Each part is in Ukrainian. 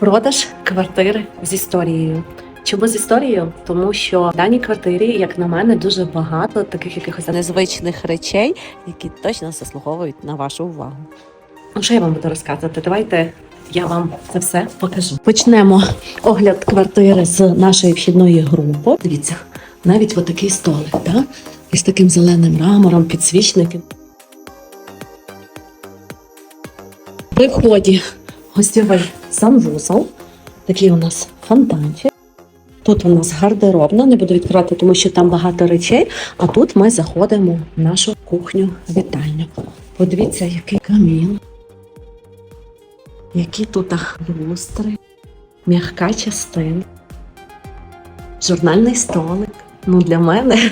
Продаж квартири з історією. Чому з історією? Тому що в даній квартирі, як на мене, дуже багато таких якихось незвичних речей, які точно заслуговують на вашу увагу. Ну, що я вам буду розказувати? Давайте я вам це все покажу. Почнемо огляд квартири з нашої вхідної групи. Дивіться, навіть отакий столик, да? із таким зеленим мрамором, підсвічники. При вході гостєвий санвузол. Такий у нас фонтанчик. Тут у нас гардеробна, не буду відкривати, тому що там багато речей. А тут ми заходимо в нашу кухню вітальню. Подивіться, який камін, які тут люстри, м'яка частина, журнальний столик. Ну, для мене.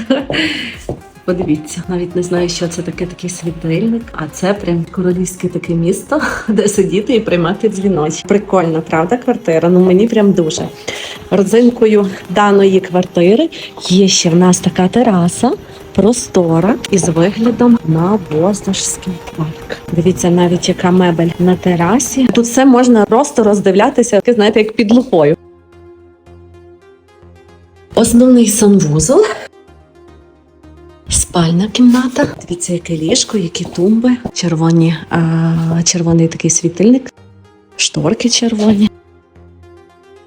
Подивіться, навіть не знаю, що це таке такий світильник, а це прям королівське таке місто, де сидіти і приймати дзвіночі. Прикольна, правда, квартира? Ну мені прям дуже. Родзинкою даної квартири є ще в нас така тераса. Простора із виглядом на Воздушський парк. Дивіться, навіть яка мебель на терасі. Тут все можна просто роздивлятися, знаєте, як під лухою. Основний санвузол. Спальна кімната. Дивіться, яке ліжко, які тумби, червоні, а, червоний такий світильник, шторки червоні.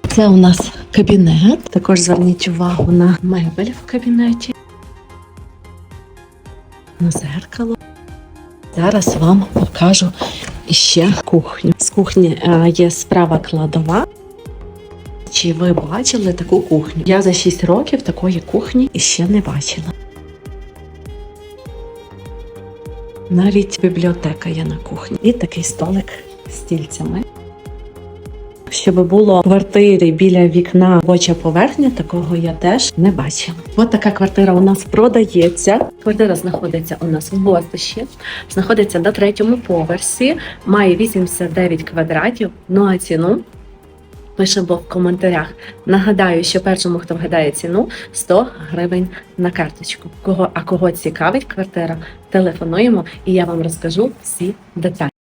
Це у нас кабінет. Також зверніть увагу на мебель в кабінеті. На зеркало. Зараз вам покажу іще кухню. З кухні є справа кладова. Чи ви бачили таку кухню? Я за 6 років такої кухні іще не бачила. Навіть бібліотека є на кухні. І такий столик з стільцями. Щоб було в квартирі біля вікна робоча поверхня, такого я теж не бачила. От така квартира у нас продається. Квартира знаходиться у нас в Бостиші, знаходиться на третьому поверсі, має 89 квадратів. Ну а ціну пишемо в коментарях. Нагадаю, що першому, хто вгадає ціну, 100 гривень на карточку. Кого а кого цікавить квартира, телефонуємо, і я вам розкажу всі деталі.